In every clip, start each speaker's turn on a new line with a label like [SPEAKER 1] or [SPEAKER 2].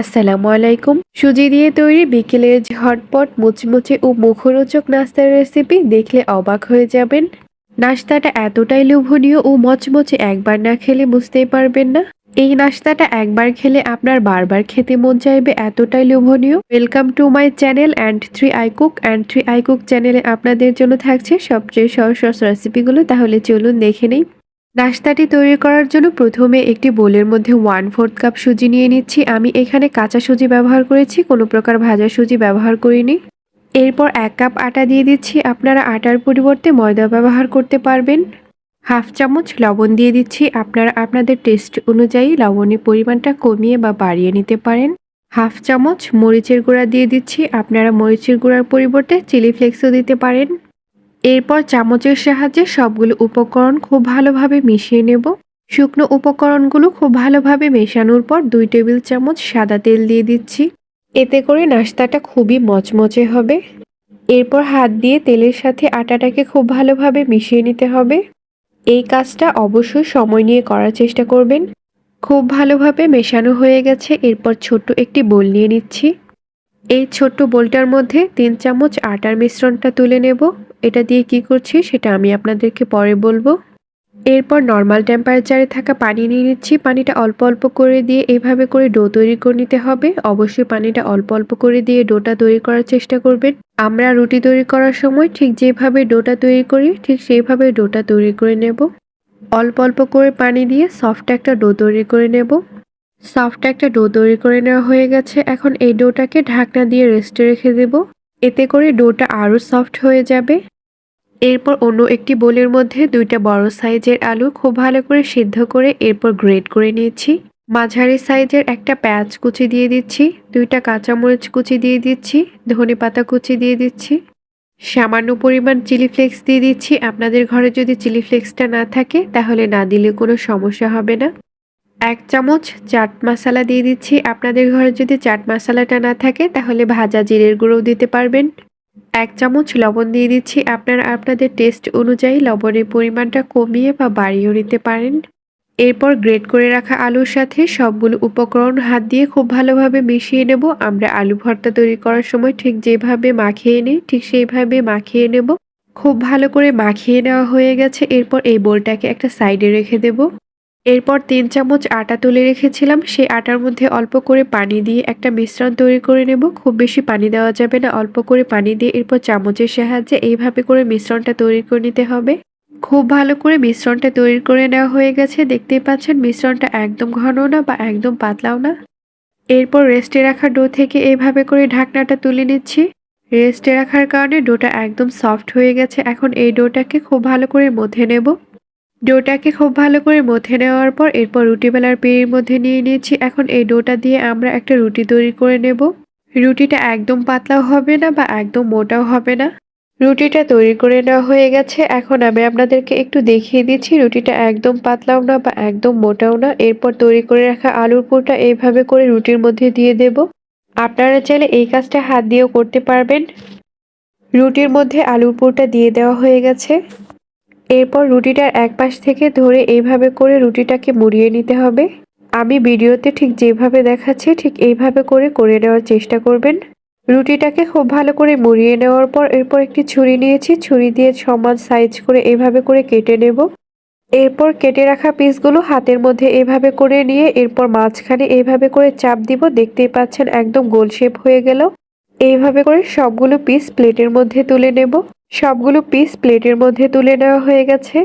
[SPEAKER 1] আসসালামু আলাইকুম। সুজি দিয়ে তৈরি বিকেলের ঝটপট, মুচমুচে ও মুখরোচক নাস্তার রেসিপি দেখলে অবাক হয়ে যাবেন। নাস্তাটা এতটাই লোভনীয় ও মচমচে একবার না খেলে বুঝতেই পারবেন না। এই নাস্তাটা একবার খেলে আপনার বারবার খেতে মন চাইবে এতটাই লোভনীয়। Welcome to my channel and three I cook and three I cook চ্যানেলে আপনাদের জন্য থাকছে সবচেয়ে সহজ সহজ রেসিপিগুলো তাহলে চলুন দেখে নেই। নাস্তাটি তৈরি করার জন্য প্রথমে একটি বোলের মধ্যে ওয়ান ফোর্থ কাপ সুজি নিয়ে নিচ্ছি। আমি এখানে কাঁচা সুজি ব্যবহার করেছি, কোনো প্রকার ভাজা সুজি ব্যবহার করিনি। এরপর এক কাপ আটা দিয়ে দিচ্ছি। আপনারা আটার পরিবর্তে ময়দা ব্যবহার করতে পারবেন। হাফ চামচ লবণ দিয়ে দিচ্ছি। আপনারা আপনাদের টেস্ট অনুযায়ী লবণের পরিমাণটা কমিয়ে বা বাড়িয়ে নিতে পারেন। হাফ চামচ মরিচের গুঁড়া দিয়ে দিচ্ছি। আপনারা মরিচের গুঁড়ার পরিবর্তে চিলি ফ্লেক্সও দিতে পারেন। এরপর চামচের সাহায্যে সবগুলো উপকরণ খুব ভালোভাবে মিশিয়ে নেব। শুকনো উপকরণগুলো খুব ভালোভাবে মেশানোর পর দুই টেবিল চামচ সাদা তেল দিয়ে দিচ্ছি। এতে করে নাস্তাটা খুবই মচমচে হবে। এরপর হাত দিয়ে তেলের সাথে আটাটাকে খুব ভালোভাবে মিশিয়ে নিতে হবে। এই কাজটা অবশ্যই সময় নিয়ে করার চেষ্টা করবেন। খুব ভালোভাবে মেশানো হয়ে গেছে। এরপর ছোট্ট একটি বোল নিয়ে নিচ্ছি। এই ছোট্ট বোলটার মধ্যে তিন চামচ আটার মিশ্রণটা তুলে নেব। এটা দিয়ে কি করছি সেটা আমি আপনাদেরকে পরে বলব। এরপর নর্মাল টেম্পারেচারে থাকা পানি নিয়ে নিচ্ছি। পানিটা অল্প অল্প করে দিয়ে এইভাবে করে ডো তৈরি করে নিতে হবে। অবশ্যই পানিটা অল্প অল্প করে দিয়ে ডোটা তৈরি করার চেষ্টা করবেন। আমরা রুটি তৈরি করার সময় ঠিক যেভাবে ডোটা তৈরি করি, ঠিক সেইভাবে ডোটা তৈরি করে নেব। অল্প অল্প করে পানি দিয়ে সফট একটা ডো তৈরি করে নেব। সফট একটা ডো তৈরি করে নেওয়া হয়ে গেছে। এখন এই ডোটাকে ঢাকনা দিয়ে রেস্টে রেখে দেব। এতে করে ডোটা আরও সফট হয়ে যাবে। এরপর অন্য একটি বোলের মধ্যে দুইটা বড় সাইজের আলু খুব ভালো করে সিদ্ধ করে এরপর গ্রেড করে নিয়েছি। মাঝারি সাইজের একটা পেঁয়াজ কুচি দিয়ে দিচ্ছি, দুইটা কাঁচামরিচ কুচি দিয়ে দিচ্ছি, ধনে পাতা কুচি দিয়ে দিচ্ছি। সামান্য পরিমাণ চিলি ফ্লেক্স দিয়ে দিচ্ছি। আপনাদের ঘরে যদি চিলি ফ্লেক্সটা না থাকে, তাহলে না দিলে কোনো সমস্যা হবে না। এক চামচ চাট মশলা দিয়ে দিচ্ছি। আপনাদের ঘরে যদি চাট মশলাটা না থাকে, তাহলে ভাজা জিরের গুঁড়োও দিতে পারবেন। এক চামচ লবণ দিয়ে দিচ্ছি। আপনারা আপনাদের টেস্ট অনুযায়ী লবণের পরিমাণটা কমিয়ে বা বাড়িয়েও নিতে পারেন। এরপর গ্রেট করে রাখা আলুর সাথে সবগুলো উপকরণ হাত দিয়ে খুব ভালোভাবে মিশিয়ে নেব। আমরা আলু ভর্তা তৈরি করার সময় ঠিক যেভাবে মাখিয়ে নিই, ঠিক সেইভাবে মাখিয়ে নেব। খুব ভালো করে মাখিয়ে নেওয়া হয়ে গেছে। এরপর এই বোলটাকে একটা সাইডে রেখে দেব। এরপর তিন চামচ আটা তুলে রেখেছিলাম। সেই আটার মধ্যে অল্প করে পানি দিয়ে একটা মিশ্রণ তৈরি করে নেব। খুব বেশি পানি দেওয়া যাবে না, অল্প করে পানি দিয়ে এরপর চামচের সাহায্যে এইভাবে করে মিশ্রণটা তৈরি করে নিতে হবে। খুব ভালো করে মিশ্রণটা তৈরি করে নেওয়া হয়ে গেছে। দেখতেই পাচ্ছেন, মিশ্রণটা একদম ঘন না বা একদম পাতলাও না। এরপর রেস্টে রাখা ডো থেকে এইভাবে করে ঢাকনাটা তুলে নিচ্ছি। রেস্টে রাখার কারণে ডোটা একদম সফট হয়ে গেছে। এখন এই ডোটাকে খুব ভালো করে মধ্যে নেব। ডোটাকে খুব ভালো করে মথে নেওয়ার পর এরপর রুটি বেলার পেয়ের মধ্যে নিয়ে নিয়েছি। এখন এই ডোটা দিয়ে আমরা একটা রুটি তৈরি করে নেব। রুটিটা একদম পাতলাও হবে না বা একদম মোটাও হবে না। রুটিটা তৈরি করে নেওয়া হয়ে গেছে। এখন আমি আপনাদেরকে একটু দেখিয়ে দিচ্ছি, রুটিটা একদম পাতলাও না বা একদম মোটাও না। এরপর তৈরি করে রাখা আলুর পুরটা এইভাবে করে রুটির মধ্যে দিয়ে দেব। আপনারা চাইলে এই কাজটা হাত দিয়েও করতে পারবেন। রুটির মধ্যে আলুর পুরটা দিয়ে দেওয়া হয়ে গেছে। এরপর রুটিটার এক পাশ থেকে ধরে এইভাবে করে রুটিটাকে মুড়িয়ে নিতে হবে। আমি ভিডিওতে ঠিক যেভাবে দেখাচ্ছি, ঠিক এইভাবে করে করে নেওয়ার চেষ্টা করবেন। রুটিটাকে খুব ভালো করে মুড়িয়ে নেওয়ার পর এরপর একটি ছুরি নিয়েছি। ছুরি দিয়ে সমান সাইজ করে এভাবে করে কেটে নেব। এরপর কেটে রাখা পিসগুলো হাতের মধ্যে এভাবে করে নিয়ে এরপর মাঝখানে এভাবে করে চাপ দিব। দেখতেই পাচ্ছেন একদম গোল শেপ হয়ে গেল। এইভাবে করে সবগুলো পিস প্লেটের মধ্যে তুলে নেব। সবগুলো পিস প্লেটের মধ্যে তুলে নেওয়া হয়ে গেছে।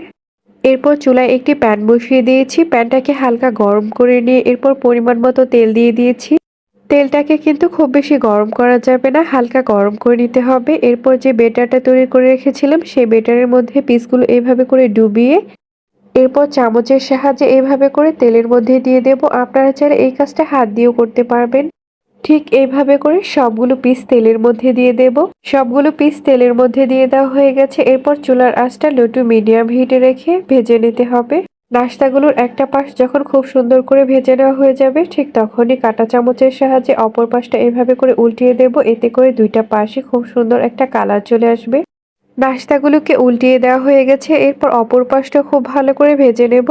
[SPEAKER 1] এরপর চুলায় একটি প্যান বসিয়ে দিয়েছি। প্যানটাকে হালকা গরম করে নিয়ে এরপর পরিমাণ মতো তেল দিয়ে দিয়েছি। তেলটাকে কিন্তু খুব বেশি গরম করা যাবে না, হালকা গরম করে নিতে হবে। এরপর যে বেটারটা তৈরি করে রেখেছিলাম, সেই বেটারের মধ্যে পিসগুলো এভাবে করে ডুবিয়ে এরপর চামচের সাহায্যে এভাবে করে তেলের মধ্যে দিয়ে দেব। আপনারা চাইলে এই কাজটা হাত দিয়েও করতে পারবেন। ঠিক এইভাবে করে সবগুলো পিস তেলের মধ্যে দিয়ে দেব। সবগুলো পিস তেলের মধ্যে দিয়ে দেওয়া হয়ে গেছে। এরপর চুলার আঁচটা লো টু মিডিয়াম হিটে রেখে ভেজে নিতে হবে। নাস্তাগুলোর একটা পাশ যখন খুব সুন্দর করে ভেজে নেওয়া হয়ে যাবে, ঠিক তখনই কাটা চামচের সাহায্যে অপর পাশটা এভাবে করে উল্টিয়ে দেব। এতে করে দুইটা পাশে খুব সুন্দর একটা কালার চলে আসবে। নাস্তাগুলোকে উল্টিয়ে দেওয়া হয়ে গেছে। এরপর অপর পাশটা খুব ভালো করে ভেজে নেব।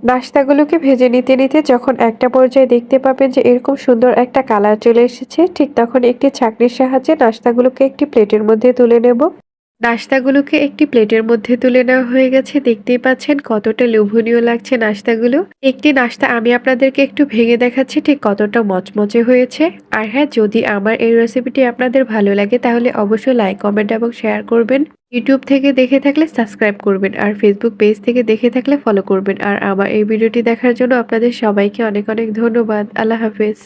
[SPEAKER 1] নাস্তাগুলোকে ভেজে নিতে নিতে যখন একটা পর্যায়ে দেখতে পাবেন যে এরকম সুন্দর একটা কালার চলে এসেছে, ঠিক তখন একটি ছাঁকনির সাহায্যে নাস্তাগুলোকে একটি প্লেটের মধ্যে তুলে নেব। নাস্তাগুলোকে একটি প্লেটের মধ্যে তুলে নেওয়া হয়ে গেছে। দেখতেই পাচ্ছেন কতটা লোভনীয় লাগছে নাস্তাগুলো। একটি নাস্তা আমি আপনাদেরকে একটু ভেঙে দেখাচ্ছি, ঠিক কতটা মচমচে হয়েছে। আর হ্যাঁ যদি আমার এই রেসিপিটি আপনাদের ভালো লাগে, তাহলে অবশ্যই লাইক কমেন্ট এবং শেয়ার করবেন। ইউটিউব থেকে দেখে থাকলে সাবস্ক্রাইব করবেন আর ফেসবুক পেজ থেকে দেখে থাকলে ফলো করবেন। আর আমার এই ভিডিওটি দেখার জন্য আপনাদের সবাইকে অনেক অনেক ধন্যবাদ। আল্লাহ হাফেজ।